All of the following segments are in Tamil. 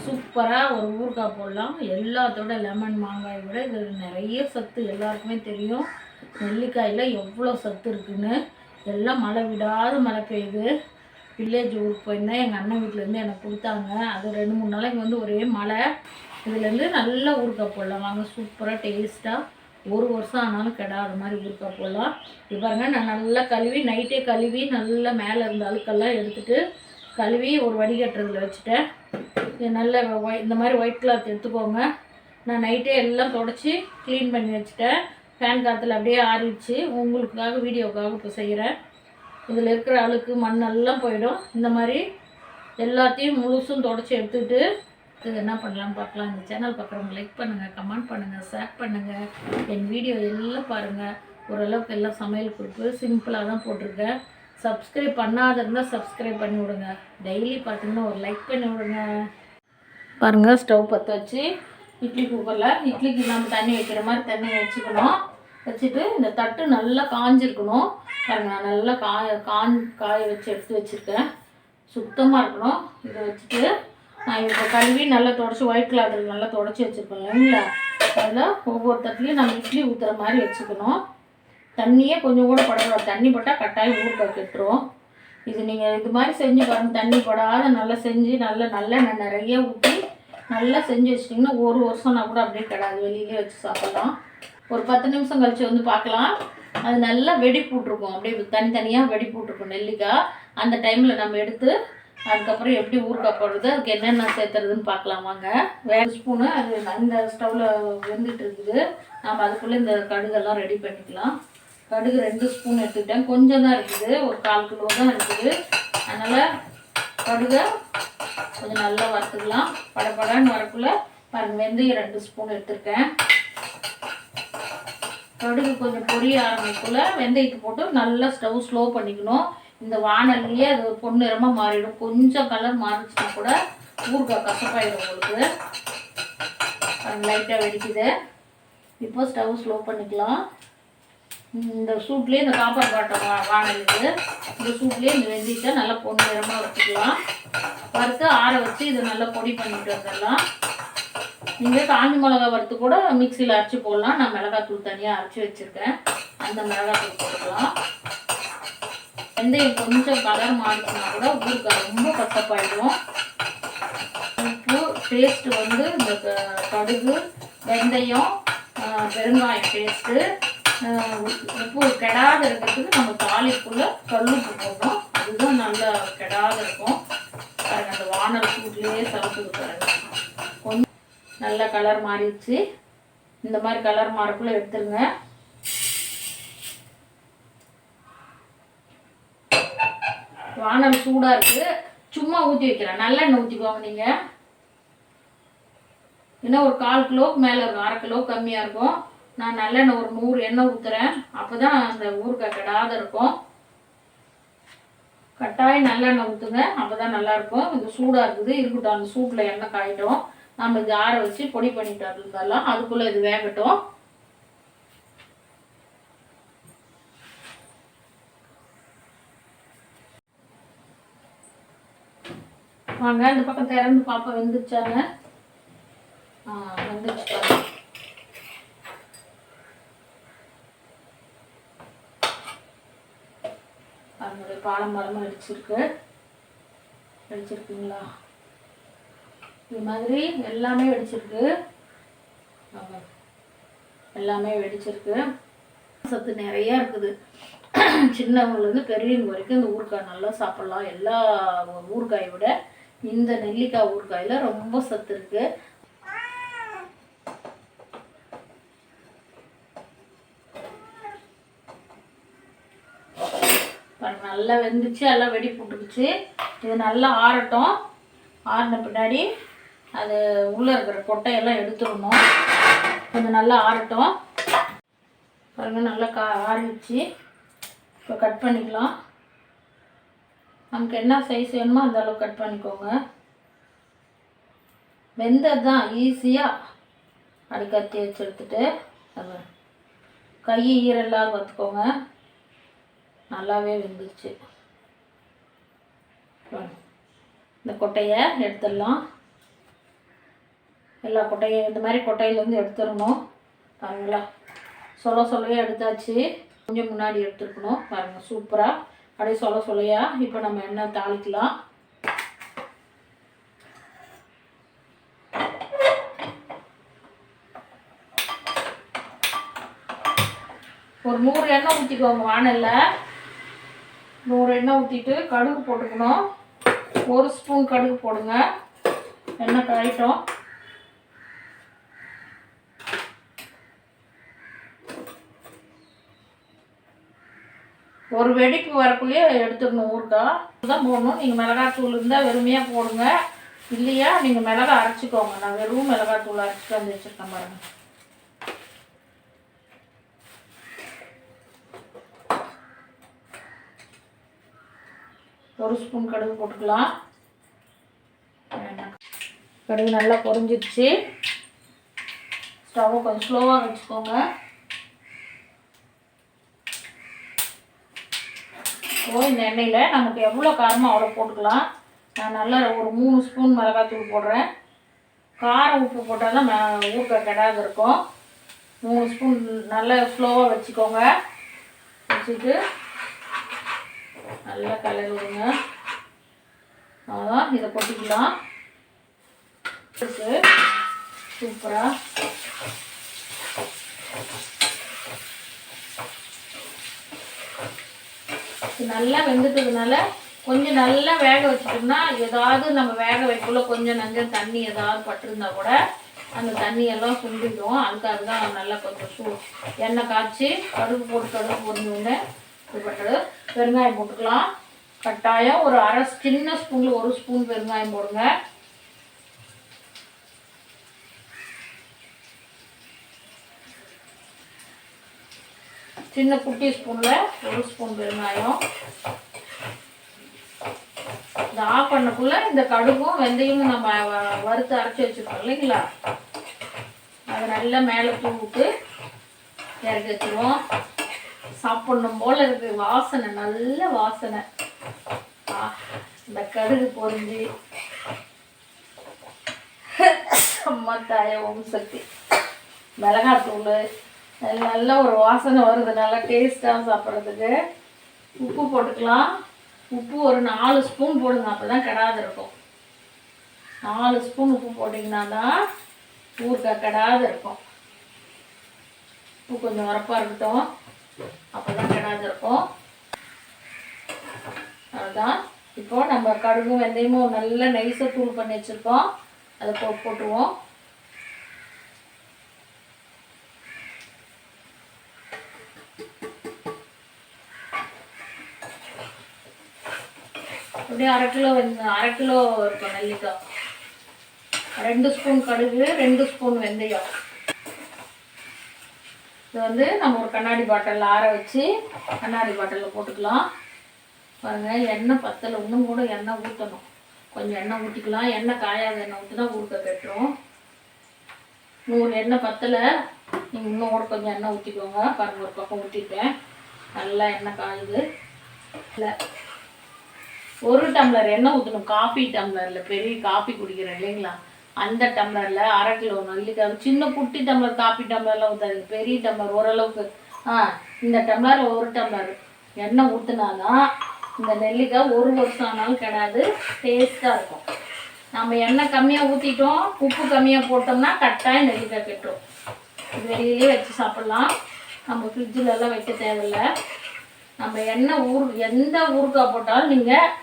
சூப்பராக ஒரு ஊறுகாய் போடலாம். எல்லாத்தோட லெமன் மாங்காய் விட இது நிறைய சத்து எல்லாருக்குமே தெரியும். நெல்லிக்காயில் எவ்வளோ சத்து இருக்குன்னு. எல்லாம் மழை விடாத மழை பெய்யுது. வில்லேஜ் ஊருக்கு போயிருந்தேன். எங்கள் அண்ணன் வீட்டிலேருந்து எனக்கு கொடுத்தாங்க. அது ரெண்டு மூணு நாளைக்கு வந்து ஒரே மழை. இதுலேருந்து நல்ல ஊறுகாய் போடலாம். வாங்க சூப்பராக டேஸ்ட்டாக ஒரு வருஷம் ஆனாலும் கெடாத மாதிரி ஊறுகாய் போடலாம். இப்போ பாருங்க நான் நல்லா கழுவி நைட்டே கழுவி நல்லா மேலே இருந்த அழுக்கெல்லாம் எடுத்துகிட்டு கழுவி ஒரு வடிகட்டுறதுல வச்சுட்டேன். நல்ல ஒய் இந்த மாதிரி ஒயிட் கிளாத் எடுத்துக்கோங்க. நான் நைட்டே எல்லாம் தொடச்சி க்ளீன் பண்ணி வச்சுட்டேன். ஃபேன் காற்றுல அப்படியே ஆறிடுச்சு. உங்களுக்காக வீடியோக்காக இப்போ செய்கிறேன் இதில் இருக்கிற அழுக்கு மண்ணெல்லாம் போயிடும். இந்த மாதிரி எல்லாத்தையும் முழுசும் தொடச்சி எடுத்துக்கிட்டு இது என்ன பண்ணலாம் பார்க்கலாம். இந்த சேனல் பார்க்குறவங்க லைக் பண்ணுங்கள் கமெண்ட் பண்ணுங்கள் ஷேர் பண்ணுங்கள் என் வீடியோ எல்லாம் பாருங்கள் ஓரளவுக்கு எல்லாம் சமையல் குறிப்பு சிம்பிளாக தான் போட்டிருக்கேன். சப்ஸ்கிரைப் பண்ணாத இருந்தால் சப்ஸ்கிரைப் பண்ணி விடுங்க. டெய்லி பார்த்தீங்கன்னா ஒரு லைக் பண்ணி விடுங்க. பாருங்கள் ஸ்டவ் பற்ற வச்சு இட்லி குக்கரில் இட்லிக்கு நம்ம தண்ணி வைக்கிற மாதிரி தண்ணி வச்சுக்கணும். வச்சுட்டு இந்த தட்டு நல்லா காஞ்சிருக்கணும். பாருங்க நான் நல்லா காய காஞ்சி காய வச்சு எடுத்து வச்சுருக்கேன். சுத்தமாக இருக்கணும். இதை வச்சுட்டு நான் இப்போ கழுவி நல்லா தொடச்சி ஒயிட் கிளாத்தில் நல்லா தொடச்சி வச்சுருக்கேன் இல்லைங்களா? அதில் ஒவ்வொரு தட்டுலையும் நம்ம இட்லி ஊற்றுற மாதிரி வச்சுக்கணும். தண்ணியே கொஞ்சம் கூட படக்கூடாது. தண்ணி பட்டால் கட்டாயம் ஊறுகாய் கெட்டுரும். இது நீங்கள் இது மாதிரி செஞ்சு பாருங்கள் தண்ணி படாத நல்லா செஞ்சு நல்லா நல்லெண்ணெய் நிறைய ஊற்றி நல்லா செஞ்சு வச்சிட்டிங்கன்னா ஒரு வருஷம்னா கூட அப்படியே கிடாது. வெளியிலே வச்சு சாப்பிட்லாம். ஒரு பத்து நிமிஷம் கழிச்சு வந்து பார்க்கலாம். அது நல்லா வெடி போட்டிருக்கும். அப்படியே தனித்தனியாக வெடி போட்டிருக்கும் நெல்லிக்காய். அந்த டைமில் நம்ம எடுத்து அதுக்கப்புறம் எப்படி ஊறுக்காய் போடுறது அதுக்கு என்னென்ன சேர்த்துறதுன்னு பார்க்கலாம் வாங்க. வேறு ஸ்பூனு அது இந்த ஸ்டவ்வில் வெந்துட்டு இருக்குது. நம்ம அதுக்குள்ளே இந்த கடுகெல்லாம் ரெடி பண்ணிக்கலாம். கடுகு ரெண்டு ஸ்பூன் எடுத்துக்கிட்டேன். கொஞ்சம் தான் இருக்குது. ஒரு கால் கிலோ தான் இருக்குது. அதனால் கடுகை கொஞ்சம் நல்லா வறுத்துக்கலாம். படபடன்னு வரக்குள்ள பாருங்க வெந்தயம் ரெண்டு ஸ்பூன் எடுத்திருக்கேன். கடுகு கொஞ்சம் பொரிய ஆரம்பிக்குள்ள வெந்தயத்தை போட்டு நல்லா ஸ்டவ் ஸ்லோ பண்ணிக்கணும். இந்த வானல்லையே அது பொன்னிறமாக மாறிடும். கொஞ்சம் கலர் மாறிச்சுன்னா கூட ஊறுகாய் கசப்பாயிடும் உங்களுக்கு. லைட்டாக வெடிக்குது. இப்போ ஸ்டவ் ஸ்லோ பண்ணிக்கலாம். இந்த சூட்லேயே இந்த காப்பர் பாட்டம் வா இந்த சூட்லேயே இந்த வெந்தயத்தை நல்லா பொண்ணு நிறமாக வச்சுக்கலாம். வறுத்து ஆற வச்சு இதை நல்லா பொடி பண்ணிட்டு வந்துடலாம். நீங்கள் காஞ்சி மிளகா வறுத்து கூட மிக்சியில் அரைச்சி போடலாம். நான் மிளகாத்தூள் தனியாக அரைச்சி வச்சுருக்கேன். அந்த மிளகாத்தூள் போட்டுக்கலாம். வெந்தயம் கொஞ்சம் கலர் மாறிச்சுன்னா கூட ஊருக்கு ரொம்ப கஷ்டப்பாயிடும் உப்பு டேஸ்ட்டு வந்து இந்த க- கடுகு வெந்தயம் ஆஹ் பெருங்காயம் உப்பு கெடாத இருக்கிறதுக்கு நம்ம தாளிப்புள்ள கல்லுப்பு போடணும் அதுதான் நல்லா கெடாத இருக்கும். பாருங்க அந்த வானல் சூட்லேயே சமைச்சது பாருங்க. கொஞ்சம் நல்ல கலர் மாறிடுச்சு. இந்த மாதிரி கலர் மாறக்குள்ள எடுத்துருங்க. வானல் சூடாக இருக்குது சும்மா ஊற்றி வைக்கிறேன் நல்லெண்ணெய் ஊற்றிக்கோங்க நீங்கள் இன்னும் ஒரு கால் கிலோவுக்கு மேலே இருக்கும். அரை கிலோ கம்மியாக இருக்கும். நான் நல்லெண்ணெய் ஒரு நூறு எண்ணெய் ஊற்றுறேன் அப்போ தான் அந்த ஊறுகாய் கெடாத இருக்கும். கட்டாயம் நல்லெண்ணெய் ஊற்றுங்க அப்போ தான் நல்லாயிருக்கும் இந்த சூடாக இருக்குது. இருக்கட்டும் அந்த சூட்டில் எண்ணெய் காயிட்டோம். நம்ம இது ஆற வச்சு பொடி பண்ணிட்டு இருந்தாலும் அதுக்குள்ளே இது வேகட்டும். வாங்க இந்த பக்கம் திறந்து பாப்பா வெந்துச்சாங்க ஆ வெந்துச்சு பாருங்க அதனுடைய வெடிச்சிருக்கு. மரமும் இது மாதிரி எல்லாமே வெடிச்சிருக்கு. எல்லாமே வெடிச்சிருக்கு. சத்து நிறைய இருக்குது. சின்னவங்கலேருந்து பெரியவங்க வரைக்கும் இந்த ஊறுகாய் நல்லா சாப்பிட்லாம். எல்லா ஊறுகாயை விட இந்த நெல்லிக்காய் ஊறுகாயில் ரொம்ப சத்து இருக்குது பாருங்க நல்லா வெந்துச்சு எல்லாம் வெடி போட்டுக்குச்சு இது நல்லா ஆறட்டும். ஆறின பின்னாடி அது உள்ளே இருக்கிற கொட்டையெல்லாம் எடுத்துடணும். கொஞ்சம் நல்லா ஆறட்டும். பாருங்க நல்லா கா ஆறிடுச்சு. இப்போ கட் பண்ணிக்கலாம். நமக்கு என்ன சைஸ் வேணுமோ அந்த அளவுக்கு கட் பண்ணிக்கோங்க. வெந்தது தான் ஈஸியாக அடி கத்தி வச்சு எடுத்துட்டு கை ஈரெல்லாம் பார்த்துக்கோங்க. நல்லாவே வெந்துருச்சு. இந்த கொட்டையை எடுத்துடலாம். எல்லா கொட்டையும் இந்த மாதிரி கொட்டையிலேருந்து எடுத்துடணும். பாருங்களா. சொல்ல சொல்லையாக எடுத்தாச்சு. கொஞ்சம் முன்னாடி எடுத்துருக்கணும். பாருங்கள் சூப்பராக அப்படியே சொல்ல சொல்லையா இப்போ நம்ம எண்ணெய் தாளிக்கலாம். ஒரு நூறு எண்ணெய் ஊற்றிக்கோங்க வானலில். நூறு எண்ணெய் ஊற்றிட்டு கடுகு போட்டுக்கணும். ஒரு ஸ்பூன் கடுகு போடுங்க. எண்ணெய் காயிட்டும். ஒரு வெடிப்பு வரக்குள்ளேயே எடுத்துக்கணும் ஊறுகாய் தான் போடணும். நீங்கள் மிளகாத்தூள் இருந்தால் வெறுமையாக போடுங்க. இல்லையா நீங்கள் மிளகா அரைச்சிக்கோங்க. நான் வெறும் மிளகாத்தூள் அரைச்சிட்டு வந்து வச்சுருக்கேன் பாருங்கள் ஒரு ஸ்பூன் கடுகு போட்டுக்கலாம். கடுகு நல்லா பொரிஞ்சிருச்சு. ஸ்டவ்வை கொஞ்சம் ஸ்லோவாக வச்சுக்கோங்க. ஓ இந்த எண்ணெயில் நமக்கு எவ்வளோ காரமோ அவ்வளோ போட்டுக்கலாம். நான் நல்லா ஒரு மூணு ஸ்பூன் மிளகாத்தூள் போடுறேன். காரம் உப்பு போட்டால் தான் ஊக்க கெடாது இருக்கும். மூணு ஸ்பூன் நல்லா ஸ்லோவாக வச்சுக்கோங்க. வச்சுட்டு நல்லா கலர் விடுங்க அதான் இதை கொட்டிக்கலாம் சூப்பராக நல்லா வெந்துட்டதுனால கொஞ்சம் நல்லா வேக வச்சுட்டோம்னா ஏதாவது நம்ம வேக வைக்குள்ள கொஞ்சம் நஞ்சம் தண்ணி ஏதாவது பட்டிருந்தா கூட அந்த தண்ணியெல்லாம் சுண்டிடும். அதுக்காக தான் நல்லா கொஞ்சம் சூ எண்ணெய் காய்ச்சி கடுகு போட்டு கடுகு பொறிஞ்சோடனே பண்ணுறது பெருங்காயம் போட்டுக்கலாம். கட்டாயம் ஒரு அரை சின்ன ஸ்பூனில் ஒரு ஸ்பூன் பெருங்காயம் போடுங்க. சின்ன குட்டி ஸ்பூனில் ஒரு ஸ்பூன் பெருங்காயம். இந்த ஆஃப் பண்ணக்குள்ள இந்த கடுகும் வெந்தயமும் நம்ம வறுத்து அரைச்சி வச்சுருக்கோம் இல்லைங்களா? அதை நல்லா மேலே தூவிட்டு இறக்கி வச்சுருவோம். சாப்பிடணும் போல இருக்கு. வாசனை நல்ல வாசனை. இந்த கடுகு பொறிஞ்சு. அம்மா தாய ஓம் சக்தி. மிளகாத்தூள் நல்ல ஒரு வாசனை வருது. நல்லா டேஸ்ட்டாக சாப்பிட்றதுக்கு. உப்பு போட்டுக்கலாம். உப்பு ஒரு நாலு ஸ்பூன் போடுங்க. அப்போ தான் கெடாது இருக்கும். நாலு ஸ்பூன் உப்பு போட்டிங்கன்னா தான் ஊறுகாய் கெடாது இருக்கும். உப்பு கொஞ்சம் உரப்பாக இருக்கட்டும். அப்போ தான் இருக்கும் அதுதான் இப்போ நம்ம கடுகு வெந்தயமும் நல்லா நைஸாக தூள் பண்ணி வச்சுருக்கோம். அதை போ போட்டுருவோம். அப்படியே அரை கிலோ அரை கிலோ இருக்கும் நெல்லிக்காய். ரெண்டு ஸ்பூன் கடுகு ரெண்டு ஸ்பூன் வெந்தயம். இது வந்து நம்ம ஒரு கண்ணாடி பாட்டிலில் ஆற வச்சு கண்ணாடி பாட்டிலில் போட்டுக்கலாம். பாருங்கள் எண்ணெய் பத்தலை. இன்னும் கூட எண்ணெய் ஊற்றணும் கொஞ்சம் எண்ணெய் ஊற்றிக்கலாம் எண்ணெய் காயாத எண்ணெய் ஊற்றினா ஊறுக்க பெற்றோம் நூறு எண்ணெய் பத்தலை. நீங்கள் இன்னும் கூட கொஞ்சம் எண்ணெய் ஊற்றிக்கோங்க பாருங்க ஒரு பக்கம் ஊற்றிட்டேன் நல்லா எண்ணெய் காயுது. இல்லை. ஒரு டம்ளர் எண்ணெய் ஊற்றணும் காஃபி டம்ளரில் பெரிய காஃபி குடிக்கிறேன் இல்லைங்களா? அந்த டம்ளரில் அரை கிலோ நெல்லிக்காய் சின்ன குட்டி டம்ளர் காப்பி டம்ளர்லாம் ஊற்றாதீங்க பெரிய டம்ளர் ஓரளவுக்கு. ஆ இந்த டம்ளர் ஒரு டம்ளர் எண்ணெய் ஊற்றினாதான் இந்த நெல்லிக்காய் ஒரு வருஷம் ஆனாலும் கிடையாது டேஸ்ட்டாக இருக்கும். நம்ம எண்ணெய் கம்மியாக ஊற்றிட்டோம் உப்பு கம்மியாக போட்டோம்னா கட்டாயம் நெல்லிக்காய் கெட்டும் வெளியிலே வச்சு சாப்பிட்லாம். நம்ம ஃப்ரிட்ஜிலலாம் வைக்க தேவையில்லை. நம்ம எண்ணெய் ஊர் எந்த ஊறுக்காய் போட்டாலும் நீங்கள்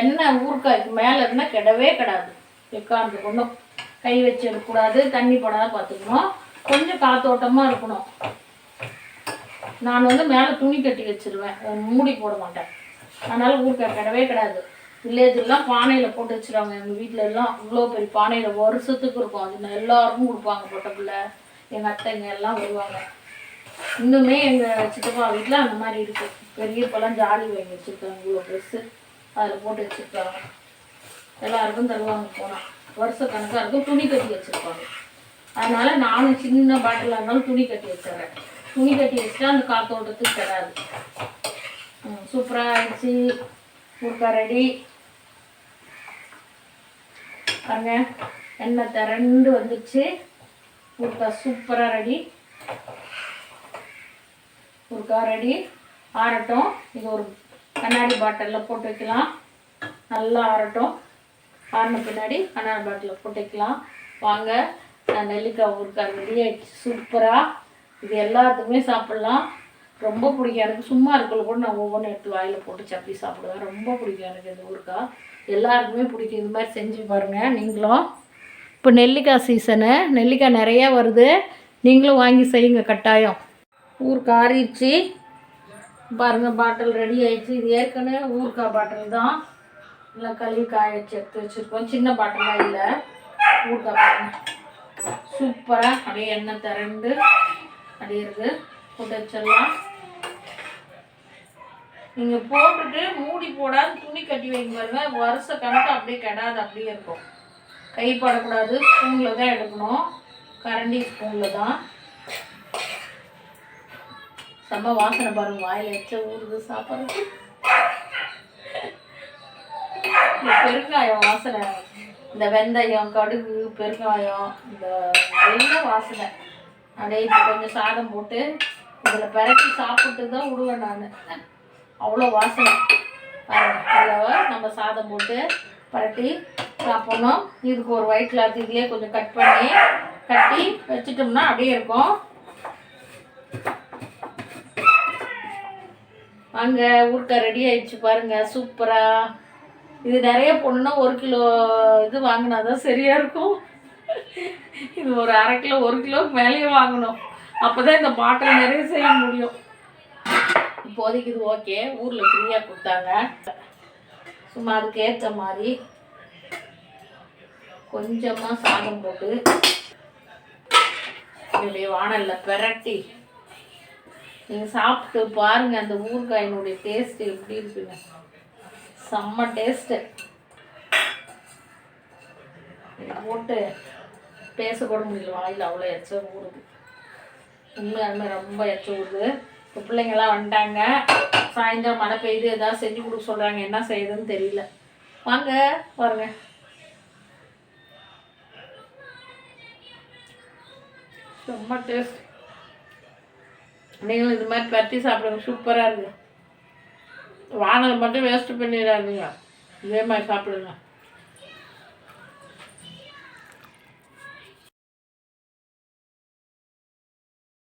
எண்ணெய் ஊறுக்காய்க்கு மேலே இருந்தால் கிடவே கிடாது. எக்காந்து ஒன்றும் கை வச்சு எடுக்கக்கூடாது தண்ணி போடாத பார்த்துக்கணும். கொஞ்சம் காத்தோட்டமாக இருக்கணும். நான் வந்து மேலே துணி கட்டி வச்சிருவேன். மூடி போட மாட்டேன். அதனால் ஊருக்க கிடவே கிடையாது வில்லேஜெல்லாம் பானையில் போட்டு வச்சுருவாங்க. எங்கள் வீட்டில் எல்லாம் இவ்வளோ பெரிய பானையில் வருஷத்துக்கு இருக்கும். அது எல்லாருக்கும் கொடுப்பாங்க பொட்டப்பிள்ளை எங்கள் அத்தைங்க எல்லாம் வருவாங்க. இன்னுமே எங்கள் சித்தப்பா வீட்டில் அந்த மாதிரி இருக்குது பெரிய பழம் ஜாடி வாங்கி வச்சுருக்காங்க. இவ்வளோ ட்ரெஸ்ஸு அதில் போட்டு வச்சுருக்காங்க. எல்லாருக்கும் தருவாங்க போனால் வருஷ கணக்காக இருக்கும் துணி கட்டி வச்சுருப்பாங்க. அதனால் நானும் சின்ன பாட்டிலாக இருந்தாலும் துணி கட்டி வச்சிடறேன். துணி கட்டி வச்சுட்டா அந்த காத்தோட்டத்துக்கு தராது சூப்பராக ஆயிடுச்சு. ஊருக்கா ரெடி பாருங்க எண்ணெய் திரண்டு வந்துச்சு. ஊறுகாய் சூப்பராக ரெடி ஊறுகாய் ரெடி ஆறட்டும். இது ஒரு கண்ணாடி பாட்டிலில் போட்டு வைக்கலாம். நல்லா ஆறட்டும். ஆறின பின்னாடி கண்ணாடி பாட்டிலில் போட்டுக்கலாம். வாங்க நான் நெல்லிக்காய் ஊறுகாய் ரெடி ஆகிடுச்சு சூப்பராக இது எல்லாத்துக்குமே சாப்பிட்லாம். ரொம்ப பிடிக்கும். எனக்கு சும்மா இருக்கல கூட நான் ஒவ்வொன்றும் எடுத்து வாயில் போட்டு சப்பி சாப்பிடுவேன். ரொம்ப பிடிக்கும் எனக்கு இந்த ஊறுகாய். எல்லாருக்குமே பிடிக்கும். இது மாதிரி செஞ்சு பாருங்கள் நீங்களும். இப்போ நெல்லிக்காய் சீசனு நெல்லிக்காய் நிறைய வருது. நீங்களும் வாங்கி செய்யுங்க கட்டாயம். ஊறுகாய் ஆறிடுச்சு பாருங்கள் பாட்டில் ரெடி ஆயிடுச்சு. இது ஏற்கனவே ஊறுகாய் பாட்டில் தான். நல்லா கழுவி காய வச்சு எடுத்து வச்சுருக்கோம். சின்ன பாட்டெல்லாம் இல்லை. ஊறுகாய் பாருங்க சூப்பராக அப்படியே எண்ணெய் திரண்டு அப்படியே இருக்கு. போட்டு வச்சிடலாம். நீங்கள் போட்டுட்டு மூடி போடாது துணி கட்டி வைங்க பாருங்க. வருஷ கணக்கு அப்படியே கெடாது அப்படியே இருக்கும். கை படக்கூடாது. ஸ்பூனில் தான் எடுக்கணும். கரண்டி ஸ்பூனில் தான். செம்ம வாசனை பாருங்க. வாயில் வச்ச ஊறுது சாப்பிட்றது பெருங்காயம் வாசனை. இந்த வெந்தயம் கடுகு பெருங்காயம் இந்த நல்ல வாசனை. அப்படியே இப்போ கொஞ்சம் சாதம் போட்டு இதில் பிரட்டி சாப்பிட்டு தான் விடுவேன் நான். அவ்வளோ வாசனை. பாருங்க நம்ம சாதம் போட்டு பரட்டி சாப்பிட்ணும். இதுக்கு ஒரு ஒயிட் கிளாத் இதுலேயே கொஞ்சம் கட் பண்ணி கட்டி வச்சிட்டோம்னா அப்படியே இருக்கும். அங்கே ஊருக்கா ரெடி ஆயிடுச்சு பாருங்கள் சூப்பராக இது நிறைய போடணுன்னா ஒரு கிலோ இது வாங்கினா தான் சரியா இருக்கும். இது ஒரு அரை கிலோ ஒரு கிலோக்கு மேலேயே வாங்கணும். அப்பதான் இந்த பாட்டில் நிறைய செய்ய முடியும். இப்போதைக்கு இது ஓகே. ஊரில் ஃப்ரீயாக கொடுத்தாங்க. சும்மா அதுக்கு ஏற்ற மாதிரி கொஞ்சமாக சாதம் போட்டு என்னுடைய வானலில் பெரட்டி. நீங்கள் சாப்பிட்டு பாருங்கள் அந்த ஊறுகாயினுடைய டேஸ்ட் எப்படி இருக்குன்னு. செம்ம டேஸ்ட்டு போட்டு பேசக்கூட முடியல வாயில் அவ்வளோ எச்ச ஊறுது. உண்மையாலுமே ரொம்ப எச்ச ஊறுது. இப்போ பிள்ளைங்கெல்லாம் வந்துட்டாங்க. சாயந்தரம் மழை பெய்யுது ஏதாவது செஞ்சு கொடுக்க சொல்கிறாங்க என்ன செய்யுதுன்னு தெரியல. வாங்க பாருங்க. ரொம்ப டேஸ்ட் நீங்களும் இது மாதிரி பற்றி சாப்பிடுங்க சூப்பராக இருக்குது வானல் மட்டும் வேஸ்ட்டு பண்ணிடாதீங்க இதே மாதிரி சாப்பிடுங்க.